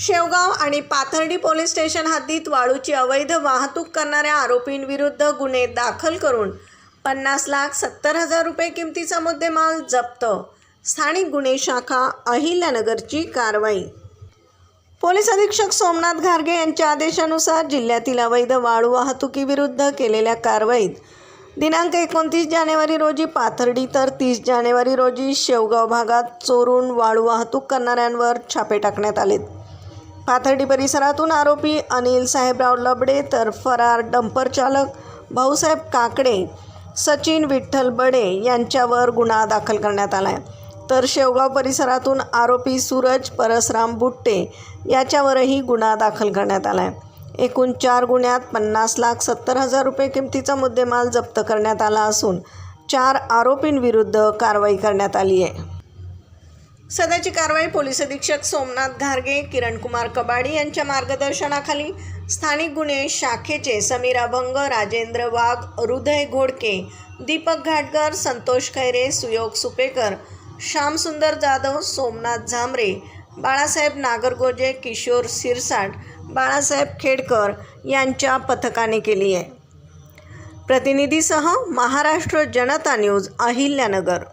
शेवगाव आणि Pathardi police station हद्दीत वाळूची अवैध वाहतूक करणाऱ्या आरोपींविरुद्ध गुन्हे दाखल करून पन्नास लाख सत्तर हजार रुपये किमतीचा मुद्देमाल जप्त. स्थानिक गुन्हे शाखा अहिल्यानगरची कारवाई. पोलीस अधीक्षक सोमनाथ घारगे यांच्या आदेशानुसार जिल्ह्यातील अवैध वाळू वाहतुकीविरुद्ध केलेल्या कारवाईत दिनांक एकोणतीस जानेवारी रोजी पाथर्डी तर तीस जानेवारी रोजी शेवगाव भागात चोरून वाळू वाहतूक करणाऱ्यांवर छापे टाकण्यात आलेत. पाथर्डी परिसरातून आरोपी अनिल साहेबराव लबडे तर फरार डंपर चालक भाऊसाहेब काकडे सचिन विठ्ठल बडे यांच्यावर गुन्हा दाखल करण्यात आला आहे तर शेवगाव परिसरातून आरोपी सूरज परसराम बुट्टे याच्यावरही गुन्हा दाखल करण्यात आला आहे एकूण चार गुन्ह्यात पन्नास लाख सत्तर हजार रुपये किमतीचा मुद्देमाल जप्त करण्यात आला असून चार आरोपींविरुद्ध कारवाई करण्यात आली आहे. सध्याची कारवाई पोलीस अधीक्षक सोमनाथ घारगे किरणकुमार कबाडी यांच्या मार्गदर्शनाखाली स्थानिक गुन्हे शाखेचे समीर अभंग राजेंद्र वाघ हृदय घोडके दीपक घाटकर संतोष खैरे सुयोग सुपेकर श्यामसुंदर जाधव सोमनाथ झांबरे बाळासाहेब नागरगोजे किशोर सिरसाट बाळासाहेब खेडकर यांच्या पथकाने केली आहे. प्रतिनिधीसह महाराष्ट्र जनता न्यूज अहिल्यानगर.